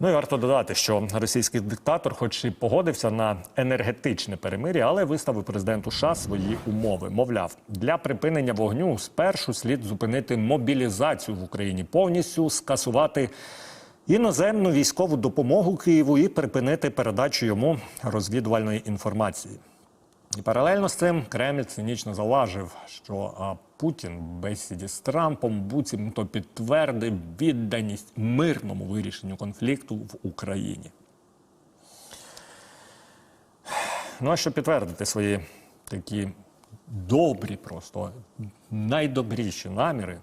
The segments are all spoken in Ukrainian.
Ну і варто додати, що російський диктатор, хоч і погодився на енергетичне перемир'я, але виставив президенту США свої умови. Мовляв, для припинення вогню спершу слід зупинити мобілізацію в Україні, повністю скасувати іноземну військову допомогу Києву і припинити передачу йому розвідувальної інформації. І паралельно з цим Кремль цинічно зауважив, що Путін в бесіді з Трампом буцімто підтвердив відданість мирному вирішенню конфлікту в Україні. Ну а щоб підтвердити свої такі добрі, просто найдобріші наміри,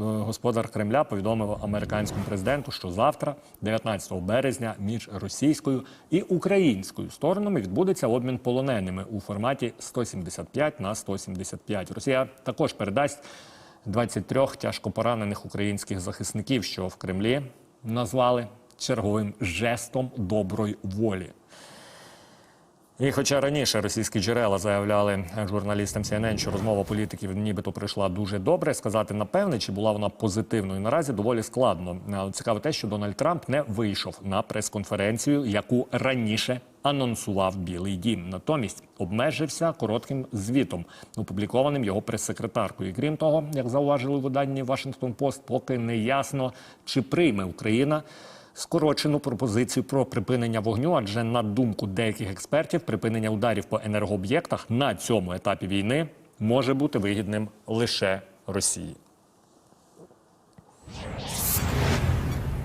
господар Кремля повідомив американському президенту, що завтра, 19 березня, між російською і українською сторонами відбудеться обмін полоненими у форматі 175 на 175. Росія також передасть 23 тяжко поранених українських захисників, що в Кремлі назвали черговим жестом доброї волі. І хоча раніше російські джерела заявляли журналістам CNN, що розмова політиків нібито прийшла дуже добре, сказати напевне, чи була вона позитивною наразі доволі складно. Цікаво те, що Дональд Трамп не вийшов на прес-конференцію, яку раніше анонсував Білий Дім. Натомість обмежився коротким звітом, опублікованим його прес-секретаркою. І крім того, як зауважили у виданні Washington Post, поки не ясно, чи прийме Україна скорочену пропозицію про припинення вогню, адже на думку деяких експертів, припинення ударів по енергооб'єктах на цьому етапі війни може бути вигідним лише Росії.